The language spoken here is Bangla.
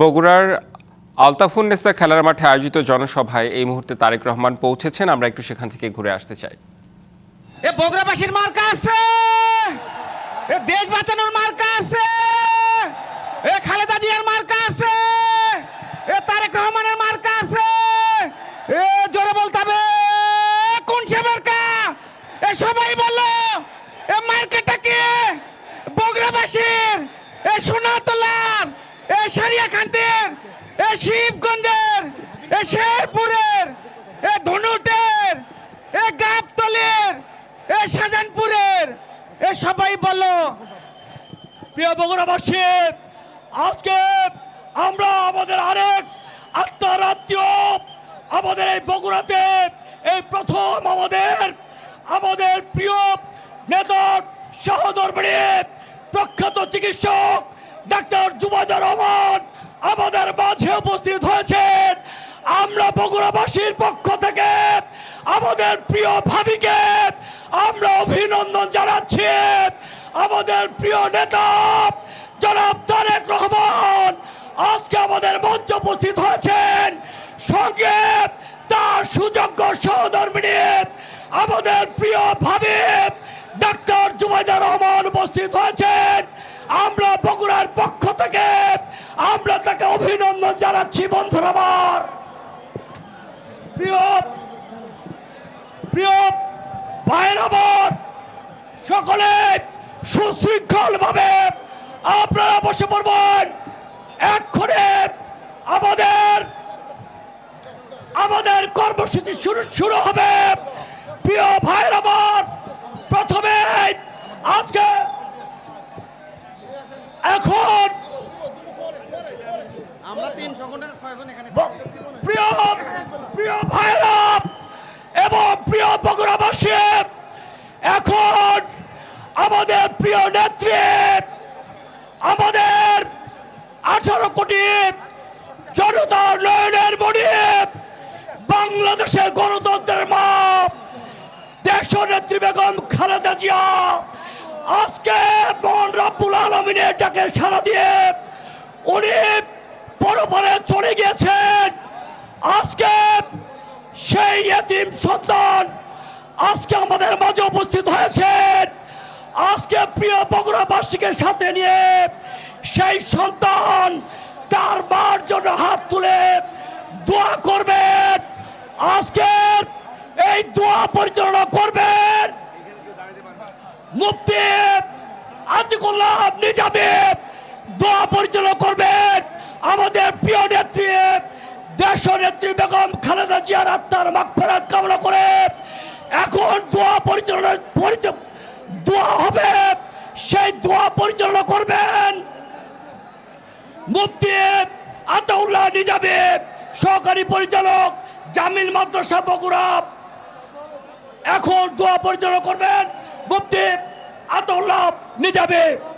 বগুড়ার আলতাফুন্নেসা খেলার মাঠে আয়োজিত জনসভায় এই মুহূর্তে তারেক রহমান পৌঁছেছেন। আমরা একটু সেখান থেকে ঘুরে আসতে চাই। এ বগুড়াবাসীর মার্কা আছে! এ দেশ বাঁচানোর মার্কা আছে! এ খালেদা জিয়ার মার্কা আছে! এ তারেক রহমানের মার্কা আছে! এ জোরে বলতে হবে, কোন সে মার্কা? এ সবাই বলল এ মার্কেটটা কি? বগুড়াবাসীর, এ সোনাতলার এ সারিয়াখান্তের এ শিবগঞ্জের, এ শেরপুরের, এ ধনুটের, এ গাবতলের, এ শাহজাহানপুরের, এ সবাই বলো। প্রিয় বগুড়াবাসী, আজকে আমরা আমাদের আরেক আত্মারাত্মীয় আমাদের এই বগুড়াতে এই প্রথম আমাদের আমাদের প্রিয় নেতা সহদরবাড়ি প্রখ্যাত চিকিৎসক ডাক্তার জুবাইদুর রহমান আমাদের মাঝে উপস্থিত হয়েছেন। আমরা বগুড়াবাসীর পক্ষ থেকে আমাদের প্রিয় ভাবিকে আমরা অভিনন্দন জানাচ্ছি। আমাদের প্রিয় নেতা জনাব তারেক রহমান আজকে আমাদের মঞ্চ উপস্থিত হয়েছেন। সঙ্গে তার সুযোগ্য সহধর্মিনী আমাদের প্রিয় ভাবি জুবাইদা রহমান উপস্থিত হয়েছেন। আমরা বগুড়ার পক্ষ থেকে, আমরা তাকে অভিনন্দন জানাচ্ছি বন্ধুরা আমার। প্রিয় প্রিয় ভাইয়ের আমার, সকলে সুশৃঙ্খল ভাবে আপনারা বসে পড়বেন। এক্ষণে আমাদের আমাদের কর্মসূচি শুরু শুরু হবে প্রিয় ভাইয়ের আমার প্রথমে আজকে এখন আমরা তিন সংগঠনের ছয়জন এখানে প্রিয় প্রিয় ভাইরা এবং প্রিয় বগুড়াবাসী এখন আমাদের প্রিয় নেত্রী আমাদের আঠারো কোটি জনতার নয়নের মণি বাংলাদেশের গণতন্ত্রের মা দেশ নেত্রী বেগম খালেদা জিয়া আজকে মন রাব্বুল আলমিনের ডাকে সারা দিয়ে উনি পরপরে চলে গিয়েছেন। আজকে সেই এতিম সন্তান আজকে আমাদের মাঝে উপস্থিত হয়েছেন। আজকে প্রিয় বগুড়াবাসীকে সাথে নিয়ে সেই সন্তান তার মার জন্য হাত তুলে দোয়া করবেন। আজকে এই দোয়া পরিচালনা করবেন। মুফতি আতিকুল্লাহ নিজামে দোয়া পরিচালনা করবেন আমাদের প্রিয় নেত্রী নেত্রী বেগম খালেদা জিয়ার আত্মার মাগফিরাত কামনা করে এখন দোয়া পরিচালনা পরিচ- দোয়া হবে। সেই দোয়া পরিচালনা করবেন মুফতি আতাউল্লাহ নিজামে, সহকারী পরিচালক জামিল মাদ্রাসা বগুড়া। এখন দোয়া পরিচালনা করবেন মুফতি আতাউল্লাহ নিজামে।